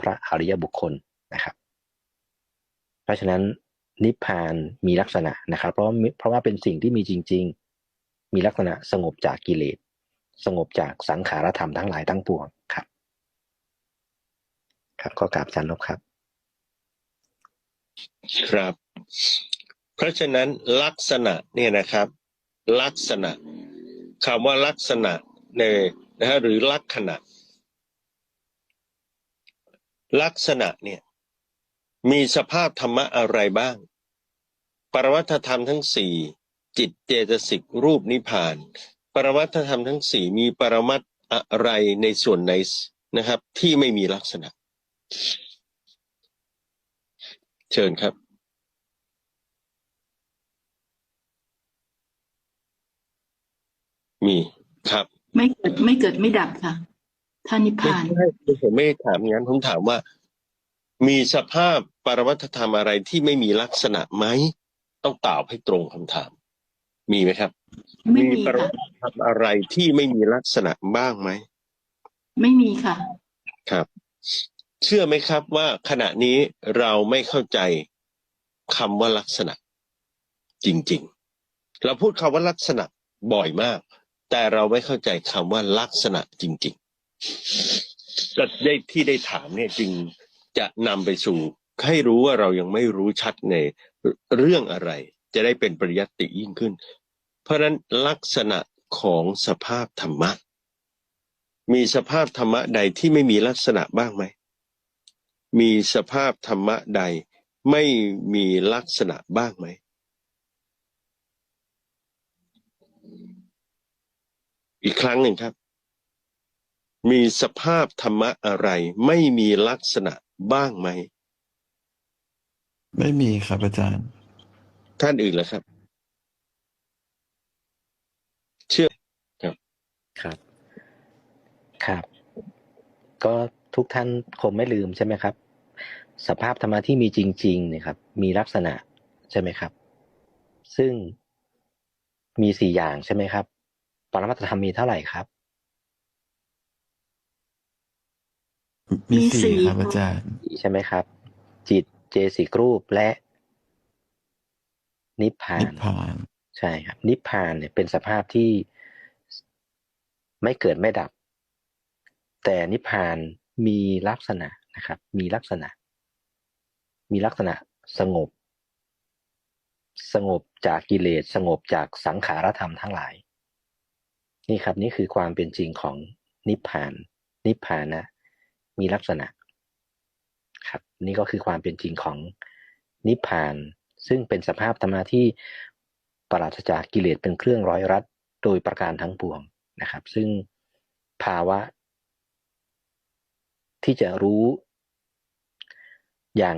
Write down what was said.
พระอริยบุคคลนะครับ เพราะฉะนั้นนิพพานมีลักษณะนะครับ เพราะว่าเพราะว่าเป็นสิ่งที่มีจริง ๆ มีลักษณะสงบจากกิเลสสงบจากสังขารธรรมทั้งหลายทั้งปวงครับ ครับก็กราบอาจารย์ลบครับ ครับ เพราะฉะนั้นลักษณะเนี่ยนะครับ ลักษณะคำว่าลักษณะในนะฮะหรือลักษณะ ลักษณะเนี่ยมีสภาพธรรมะอะไรบ้าง ปรมัตธรรมทั้งสี่จิตเจตสิกรูปนิพพาน ปรมัตธรรมทั้งสี่มีปรมัตอะไรในส่วนไหนนะครับ ที่ไม่มีลักษณะ เชิญครับมีครับ ไม่เกิดไม่เกิดไม่ดับค่ะ ท่านิพไม่พานใช่ผมไม่ได้ถามงั้นผมถามว่า มีสภาพปรมัตถธรรมอะไรที่ไม่มีลักษณะไหมต้องตอบให้ตรงคำถาม มีไหมครับไม่มีปรค่ะมัตถธรรมอะไรที่ไม่มีลักษณะบ้างไหมไม่มีค่ะ ครับ เชื่อไหมครับว่าขณะนี้เราไม่เข้าใจคำว่าลักษณะ จริง ๆ เราพูดคำว่าลักษณะบ่อยมาก แต่เราไม่เข้าใจคำว่าลักษณะจริง ๆ ก็ได้ที่ได้ถามเนี่ยจึงจะนำไปสู่ให้รู้ว่าเรายังไม่รู้ชัดในเรื่องอะไร จะได้เป็นปริยัติยิ่งขึ้น เพราะฉะนั้นลักษณะของสภาพธรรมะ มีสภาพธรรมะใดที่ไม่มีลักษณะบ้างไหม มีสภาพธรรมะใดไม่มีลักษณะบ้างไหมอีกครั้งหนึ่งครับ มีสภาพธรรมะอะไร ไม่มีลักษณะบ้างไหม ไม่มีครับอาจารย์ ท่านอื่นล่ะครับ เชื่อครับ ครับ ก็ทุกท่านคงไม่ลืมใช่ไหมครับ สภาพธรรมะที่มีจริงๆเนี่ยครับ มีลักษณะใช่ไหมครับ ซึ่งมีสี่อย่างใช่ไหมครับ ปรมัตถธรรมมีเท่าไหร่ครับ มีมีสี่สี่ครับอาจารย์ใช่ไหมครับ จิตเจสิกรูปและ นิพพานินพพานใช่ครับ นิพพานเนี่ยเป็นสภาพที่ไม่เกิดไม่ดับ แต่นิพพานมีลักษณะนะครับ มีลักษณะ มีลักษณะสงบ สงบจากกิเลสสงบจากสังขารธรรมทั้งหลาย นี่ครับ นี่คือความเป็นจริงของนิพพาน นิพพานะ มีลักษณะ ครับ นี่ก็คือความเป็นจริงของนิพพาน ซึ่งเป็นสภาพธรรมะที่ปราศจากกิเลสเป็นเครื่องร้อยรัดโดยประการทั้งปวงนะครับ ซึ่งภาวะ ที่จะรู้อย่าง